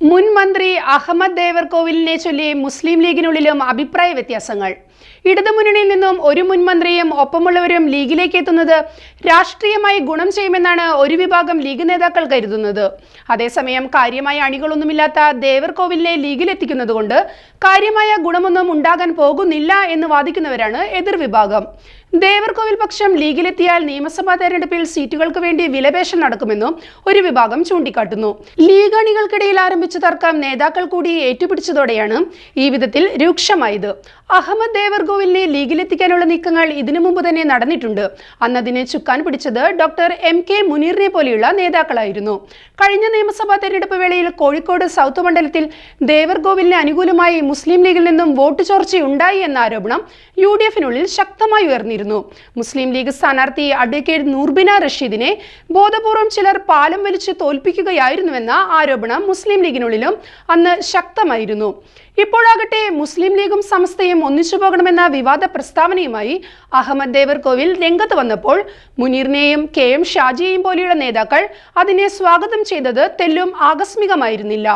മുൻ മന്ത്രി അഹമ്മദ് ദേവർകോവിലിനെ ചൊല്ലി മുസ്ലിം ലീഗിനുള്ളിലും അഭിപ്രായ വ്യത്യാസങ്ങൾ. ഇടതുമുന്നണിയിൽ നിന്നും ഒരു മുൻ മന്ത്രിയും ഒപ്പമുള്ളവരും ലീഗിലേക്ക് എത്തുന്നത് രാഷ്ട്രീയമായി ഗുണം ചെയ്യുമെന്നാണ് ഒരു വിഭാഗം ലീഗ് നേതാക്കൾ കരുതുന്നത്. അതേസമയം കാര്യമായ അണികളൊന്നുമില്ലാത്ത ദേവർകോവിലിനെ ലീഗിലെത്തിക്കുന്നതുകൊണ്ട് കാര്യമായ ഗുണമൊന്നും ഉണ്ടാകാൻ പോകുന്നില്ല എന്ന് വാദിക്കുന്നവരാണ് എതിർവിഭാഗം ദേവർകോവിൽ പക്ഷം ലീഗിലെത്തിയാൽ നിയമസഭാ തെരഞ്ഞെടുപ്പിൽ സീറ്റുകൾക്ക് വേണ്ടി വിലപേശൽ നടക്കുമെന്നും ഒരു വിഭാഗം ചൂണ്ടിക്കാട്ടുന്നു. ലീഗ് അണികൾക്കിടയിൽ ആരംഭിച്ച തർക്കം നേതാക്കൾ കൂടി ഏറ്റുപിടിച്ചതോടെയാണ് ഈ വിധത്തിൽ രൂക്ഷമായത്. അഹമ്മദ് ദേവർകോവിലിനെ ലീഗിലെത്തിക്കാനുള്ള നീക്കങ്ങൾ ഇതിനു മുമ്പ് തന്നെ നടന്നിട്ടുണ്ട്. അന്നതിനെ ചുക്കാൻ പിടിച്ചത് ഡോക്ടർ എം കെ മുനീറിനെ പോലെയുള്ള നേതാക്കളായിരുന്നു. കഴിഞ്ഞ നിയമസഭാ തെരഞ്ഞെടുപ്പ് വേളയിൽ കോഴിക്കോട് സൗത്ത് മണ്ഡലത്തിൽ ദേവർകോവിലിന് അനുകൂലമായി മുസ്ലിം ലീഗിൽ നിന്നും വോട്ട് ചോർച്ചയുണ്ടായി എന്ന ആരോപണം യു ഡി എഫിനുള്ളിൽ ശക്തമായി ഉയർന്നിരുന്നു. മുസ്ലിം ലീഗ് സ്ഥാനാർത്ഥി അഡ്വക്കേറ്റ് നൂർബിന റഷീദിനെ ബോധപൂർവം ചിലർ പാലം വലിച്ച് തോൽപ്പിക്കുകയായിരുന്നുവെന്ന ആരോപണം മുസ്ലിം ലീഗിനുള്ളിലും അന്ന് ശക്തമായിരുന്നു. ഇപ്പോഴാകട്ടെ മുസ്ലിം ലീഗും സമസ്തയും ഒന്നിച്ചു പോകണമെന്ന വിവാദ പ്രസ്താവനയുമായി അഹമ്മദ് ദേവർകോവിൽ രംഗത്ത് വന്നപ്പോൾ മുനീറിനെയും കെ എം ഷാജിയെയും പോലെയുള്ള നേതാക്കൾ അതിനെ സ്വാഗതം ചെയ്തത് തെല്ലും ആകസ്മികമായിരുന്നില്ല.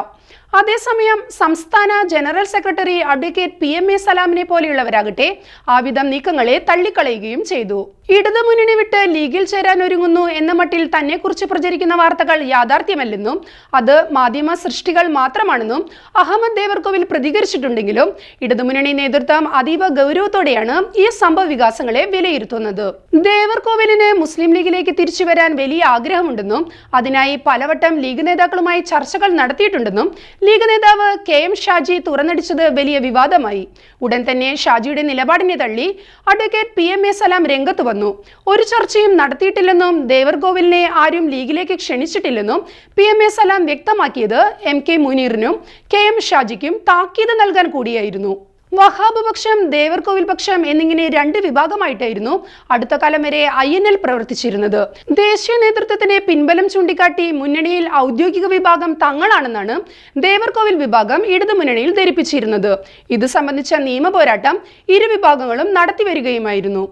അതേസമയം സംസ്ഥാന general secretary advocate P M A സലാമിനെ പോലെയുള്ളവരാകട്ടെ ആവിധം നീക്കങ്ങളെ തള്ളിക്കളയുകയും ചെയ്തു. ഇടതുമുന്നണി വിട്ട് ലീഗിൽ ചേരാൻ ഒരുങ്ങുന്നു എന്ന മട്ടിൽ തന്നെക്കുറിച്ച് പ്രചരിക്കുന്ന വാർത്തകൾ യാഥാർത്ഥ്യമല്ലെന്നും അത് മാധ്യമ സൃഷ്ടികൾ മാത്രമാണെന്നും അഹമ്മദ് ദേവർകോവിൽ പ്രതികരിച്ചിട്ടുണ്ടെങ്കിലും ഇടതുമുന്നണി നേതൃത്വം അതീവ ഗൗരവത്തോടെയാണ് ഈ സംഭവ വികാസങ്ങളെ വിലയിരുത്തുന്നത്. ദേവർകോവിലിന് മുസ്ലിം ലീഗിലേക്ക് തിരിച്ചു വരാൻ വലിയ ആഗ്രഹമുണ്ടെന്നും അതിനായി പലവട്ടം ലീഗ് നേതാക്കളുമായി ചർച്ചകൾ നടത്തിയിട്ടുണ്ടെന്നും ലീഗ് നേതാവ് കെ എം ഷാജി തുറന്നടിച്ചത് വലിയ വിവാദമായി. ഉടൻ തന്നെ ഷാജിയുടെ നിലപാടിനെ തള്ളി advocate P M A Salam രംഗത്ത് വന്നു. ഒരു ചർച്ചയും നടത്തിയിട്ടില്ലെന്നും ദേവർകോവിലിനെ ആരും ലീഗിലേക്ക് ക്ഷണിച്ചിട്ടില്ലെന്നും പി എം എ സലാം വ്യക്തമാക്കിയത് എം കെ മുനീറിനും കെ എം ഷാജിക്കും താക്കീത് നൽകാൻ കൂടിയായിരുന്നു. വഹാബ് പക്ഷം ദേവർകോവിൽ പക്ഷം എന്നിങ്ങനെ രണ്ട് വിഭാഗമായിട്ടായിരുന്നു അടുത്ത കാലം വരെ ഐ എൻ എൽ പ്രവർത്തിച്ചിരുന്നത്. ദേശീയ നേതൃത്വത്തിന് പിൻബലം ചൂണ്ടിക്കാട്ടി മുന്നണിയിൽ ഔദ്യോഗിക വിഭാഗം തങ്ങളാണെന്നാണ് ദേവർകോവിൽ വിഭാഗം ഇടതു മുന്നണിയിൽ ധരിപ്പിച്ചിരുന്നത്. ഇത് സംബന്ധിച്ച നിയമ പോരാട്ടം ഇരു വിഭാഗങ്ങളും നടത്തിവരികയുമായിരുന്നു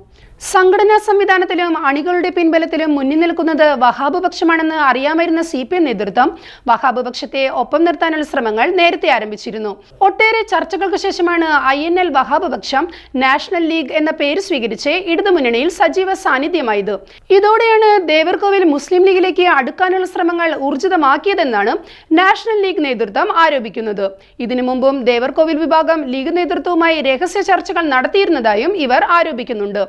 സംഘടനാ സംവിധാനത്തിലും അണികളുടെ പിൻബലത്തിലും മുന്നിൽ നിൽക്കുന്നത് വഹാബ് പക്ഷമാണെന്ന് അറിയാമായിരുന്ന സി പി എം നേതൃത്വം വഹാബ് പക്ഷത്തെ ഒപ്പം നിർത്താനുള്ള ശ്രമങ്ങൾ നേരത്തെ ആരംഭിച്ചിരുന്നു. ഒട്ടേറെ ചർച്ചകൾക്ക് ശേഷമാണ് ഐ എൻ എൽ വഹാബ് പക്ഷം നാഷണൽ ലീഗ് എന്ന പേര് സ്വീകരിച്ച് ഇടതുമുന്നണിയിൽ സജീവ സാന്നിധ്യമായത്. ഇതോടെയാണ് ദേവർകോവിൽ മുസ്ലിം ലീഗിലേക്ക് അടുക്കാനുള്ള ശ്രമങ്ങൾ ഊർജിതമാക്കിയതെന്നാണ് നാഷണൽ ലീഗ് നേതൃത്വം ആരോപിക്കുന്നത്. ഇതിനു മുമ്പും ദേവർകോവിൽ വിഭാഗം ലീഗ് നേതൃത്വവുമായി രഹസ്യ ചർച്ചകൾ നടത്തിയിരുന്നതായും ഇവർ ആരോപിക്കുന്നുണ്ട്.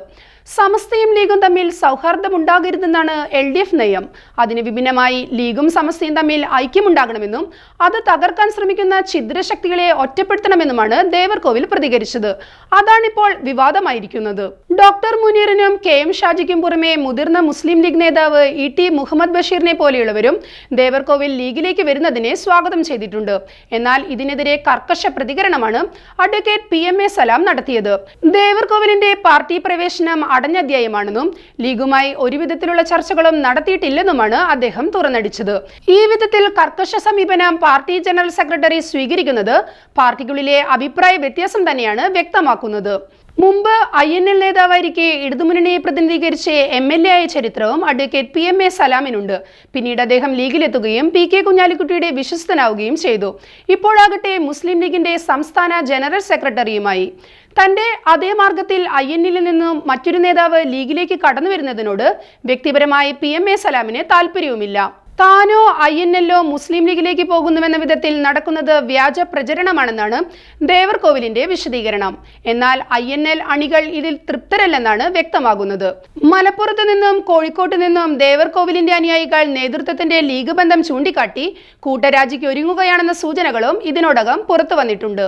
സമസ്തയും ലീഗും തമ്മിൽ സൗഹാർദ്ദമുണ്ടാകരുതെന്നാണ് എൽ ഡി എഫ് നയം. അതിന് വിഭിന്നമായി ലീഗും സമസ്തയും തമ്മിൽ ഐക്യമുണ്ടാകണമെന്നും അത് തകർക്കാൻ ശ്രമിക്കുന്ന ഛിദ്രശക്തികളെ ഒറ്റപ്പെടുത്തണമെന്നുമാണ് ദേവർകോവിൽ പ്രതികരിച്ചത്. അതാണിപ്പോൾ വിവാദമായിരിക്കുന്നത്. ഡോക്ടർ മുനീറിനും കെ എം ഷാജിക്കും പുറമെ മുതിർന്ന മുസ്ലിം ലീഗ് നേതാവ് ഇ ടി മുഹമ്മദ് ബഷീറിനെ പോലെയുള്ളവരും ദേവർകോവിൽ ലീഗിലേക്ക് വരുന്നതിനെ സ്വാഗതം ചെയ്തിട്ടുണ്ട്. എന്നാൽ ഇതിനെതിരെ കർക്കശ പ്രതികരണമാണ് advocate P M A Salam നടത്തിയത്. ദേവർകോവിലിന്റെ പാർട്ടി പ്രവേശനം അടഞ്ഞ അധ്യായമാണെന്നും ലീഗുമായി ഒരു വിധത്തിലുള്ള ചർച്ചകളും നടത്തിയിട്ടില്ലെന്നുമാണ് അദ്ദേഹം തുറന്നടിച്ചത്. ഈ വിധത്തിൽ കർക്കശ സമീപനം പാർട്ടി ജനറൽ സെക്രട്ടറി സ്വീകരിക്കുന്നത് പാർട്ടിക്കുള്ളിലെ അഭിപ്രായ വ്യത്യാസം തന്നെയാണ് വ്യക്തമാക്കുന്നത്. മുമ്പ് ഐ എൻ എൽ നേതാവായിരിക്കെ ഇടതുമുന്നണിയെ പ്രതിനിധീകരിച്ച് എം എൽ എ ആയ ചരിത്രവും അഡ്വക്കേറ്റ് പി എം എ സലാമിനുണ്ട്. പിന്നീട് അദ്ദേഹം ലീഗിലെത്തുകയും പി കെ കുഞ്ഞാലിക്കുട്ടിയുടെ വിശ്വസ്തനാവുകയും ചെയ്തു. ഇപ്പോഴാകട്ടെ മുസ്ലിം ലീഗിന്റെ സംസ്ഥാന ജനറൽ സെക്രട്ടറിയുമായി. തന്റെ അതേ മാർഗത്തിൽ ഐ എന്നിൽ നിന്നും മറ്റൊരു നേതാവ് ലീഗിലേക്ക് കടന്നു വരുന്നതിനോട് വ്യക്തിപരമായി പി എം എ സലാമിന് താല്പര്യവുമില്ല താനോ ഐ എൻ എല്ലോ മുസ്ലിം ലീഗിലേക്ക് പോകുന്നുവെന്ന വിധത്തിൽ നടക്കുന്നത് വ്യാജ പ്രചരണമാണെന്നാണ് ദേവർകോവിലിന്റെ വിശദീകരണം. എന്നാൽ ഐ എൻ എൽ അണികൾ ഇതിൽ തൃപ്തരല്ലെന്നാണ് വ്യക്തമാകുന്നത്. മലപ്പുറത്ത് നിന്നും കോഴിക്കോട്ട് നിന്നും ദേവർകോവിലിന്റെ അനുയായികൾ നേതൃത്വത്തിന്റെ ലീഗ് ബന്ധം ചൂണ്ടിക്കാട്ടി കൂട്ടരാജിക്ക് ഒരുങ്ങുകയാണെന്ന സൂചനകളും ഇതിനോടകം പുറത്തു വന്നിട്ടുണ്ട്.